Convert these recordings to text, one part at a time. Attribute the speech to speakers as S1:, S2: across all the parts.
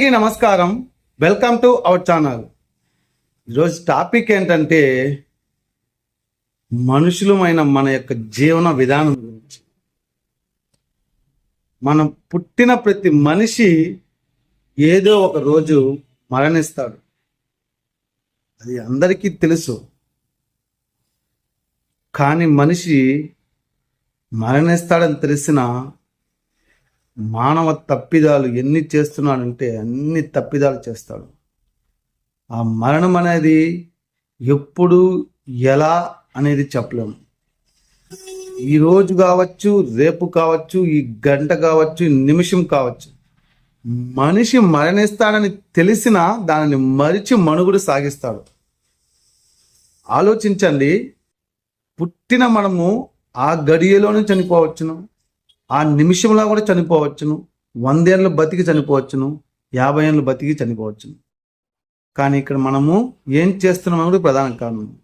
S1: అందరికీ నమస్కారం. Welcome to our channel ఈరోజు టాపిక్ ఏంటంటే మనుషులమైన మన యొక్క జీవన విధానం గురించి. మనం పుట్టిన ప్రతి మనిషి ఏదో ఒక రోజు మరణిస్తాడు. అది అందరికీ తెలుసు. కానీ మనిషి మరణిస్తాడని తెలిసిన మానవ తప్పిదాలు ఎన్ని చేస్తున్నాడంటే అన్ని తప్పిదాలు చేస్తాడు. ఆ మరణం అనేది ఎప్పుడు ఎలా అనేది చెప్పలేము. ఈ రోజు కావచ్చు రేపు కావచ్చు ఈ గంట కావచ్చు ఈ నిమిషం కావచ్చు. మనిషి మరణిస్తాడని తెలిసిన దానిని మరిచి మనుగుడు సాగిస్తాడు. ఆలోచించండి పుట్టిన మనము ఆ గడియలోనే చనిపోవచ్చును. ఆ నిమిషంలో కూడా చనిపోవచ్చును. వందేళ్ళు బతికి చనిపోవచ్చును. యాభై ఏళ్ళు బతికి చనిపోవచ్చును. కానీ ఇక్కడ మనము ఏం చేస్తున్నాం కూడా ప్రధాన కారణం.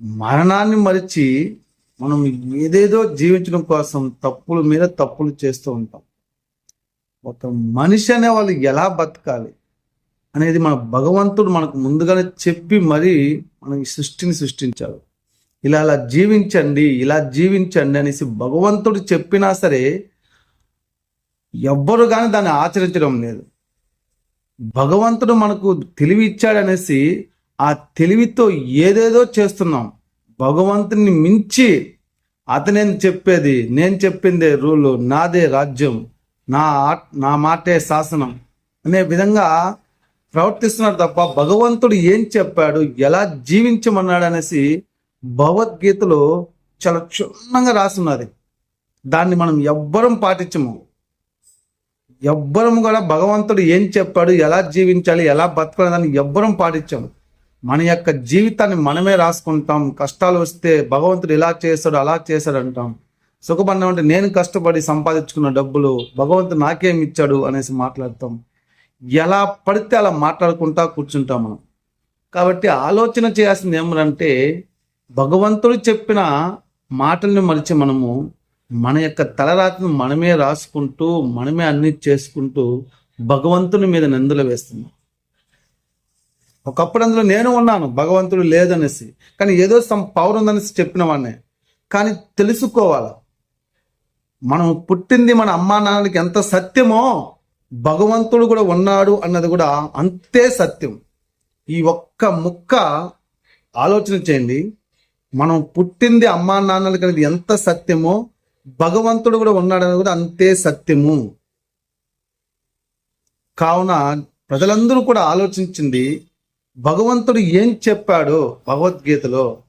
S1: మరణాన్ని మరిచి మనం ఏదేదో జీవించడం కోసం తప్పుల మీద తప్పులు చేస్తూ ఉంటాం. ఒక మనిషి అనే వాళ్ళు ఎలా బతకాలి అనేది మన భగవంతుడు మనకు ముందుగానే చెప్పి మరీ మన ఈ సృష్టిని సృష్టించాడు. ఇలా అలా జీవించండి ఇలా జీవించండి అనేసి భగవంతుడు చెప్పినా సరే ఎవ్వరు కానీ దాన్ని ఆచరించడం లేదు. భగవంతుడు మనకు తెలివి ఇచ్చాడనేసి ఆ తెలివితో ఏదేదో చేస్తున్నాం. భగవంతుని మించి అతనేం చెప్పేది? నేను చెప్పిందే రూలు నాదే రాజ్యం నా ఆ- నా మాటే శాసనం అనే విధంగా ప్రవర్తిస్తున్నారు తప్ప భగవంతుడు ఏం చెప్పాడు? ఎలా జీవించమన్నాడు అనేసి భగవద్గీతలో చాలా క్షుణ్ణంగా రాస్తున్నది దాన్ని మనం ఎవ్వరం పాటించము. ఎవ్వరం కూడా భగవంతుడు ఏం చెప్పాడు ఎలా జీవించాలి ఎలా బతకాలి దాన్ని ఎవ్వరం పాటించాము. మన యొక్క జీవితాన్ని మనమే రాసుకుంటాం. కష్టాలు వస్తే భగవంతుడు ఇలా చేస్తాడు అలా చేశాడు అంటాం. సుఖపడినా అంటే నేను కష్టపడి సంపాదించుకున్న డబ్బులు భగవంతుడు నాకేం ఇచ్చాడు అనేసి మాట్లాడతాం. ఎలా పడితే అలా మాట్లాడుకుంటా కూర్చుంటాం మనం. కాబట్టి ఆలోచన చేయాల్సింది ఏమంటే భగవంతుడు చెప్పిన మాటల్ని మలిచి మనము మన యొక్క తలరాత్రిని మనమే రాసుకుంటూ మనమే అన్ని చేసుకుంటూ భగవంతుని మీద నిందలు వేస్తున్నాం. ఒకప్పుడు అందులో నేను ఉన్నాను భగవంతుడు లేదనేసి. కానీ ఏదో సమ్ పవర్ ఉందనేసి చెప్పిన వాడినే కానీ తెలుసుకోవాలి? మనం పుట్టింది మన అమ్మా నాన్నలకి ఎంత సత్యమో భగవంతుడు కూడా ఉన్నాడు అన్నది కూడా అంతే సత్యం. ఈ ఒక్క ముక్క ఆలోచన చేయండి. మనం పుట్టింది అమ్మా నాన్నలకి అనేది ఎంత సత్యమో భగవంతుడు కూడా ఉన్నాడనేది కూడా అంతే సత్యము. కావున ప్రజలందరూ కూడా ఆలోచించింది భగవంతుడు ఏం చెప్పాడో భగవద్గీతలో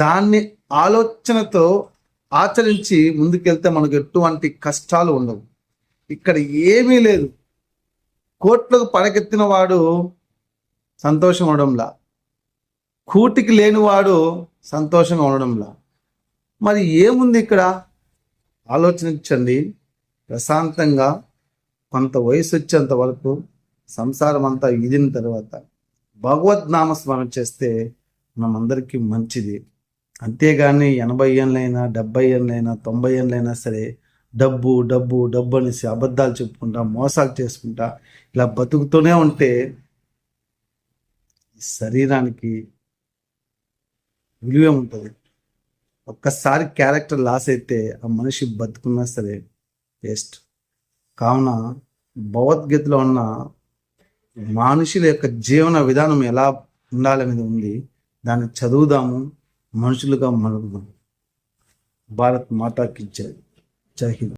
S1: దాన్ని ఆలోచనతో ఆచరించి ముందుకెళ్తే మనకు ఎటువంటి కష్టాలు ఉండవు. ఇక్కడ ఏమీ లేదు. కోట్లకు పడకెత్తిన వాడు సంతోషం అవడంలా. కూటికి లేనివాడు సంతోషంగా ఉండడంలా. మరి ఏముంది ఇక్కడ? ఆలోచించండి. ప్రశాంతంగా కొంత వయసు వచ్చేంత వరకు సంసారం అంతా ఇదిన తర్వాత భగవద్నామ నామస్మరణ చేస్తే మనమందరికీ మంచిది. అంతేగాని ఎనభై ఏళ్ళైనా డెబ్బై ఏళ్ళైనా తొంభై ఏళ్ళైనా సరే డబ్బు డబ్బు డబ్బు అనేసి అబద్ధాలు చెప్పుకుంటా మోసాలు చేసుకుంటా ఇలా బతుకుతూనే ఉంటే శరీరానికి విలువే ఉంటుంది. ఒక్కసారి క్యారెక్టర్ లాస్ అయితే ఆ మనిషి బతుకున్నా సరే వేస్ట్. కావున భగవద్గీతలో ఉన్న మనుషుల యొక్క జీవన విధానం ఎలా ఉండాలనేది ఉంది. దాన్ని చదువుదాము. మనుషులుగా మనుగుదాము భారత్ మాతాకి జై. జై హింద్.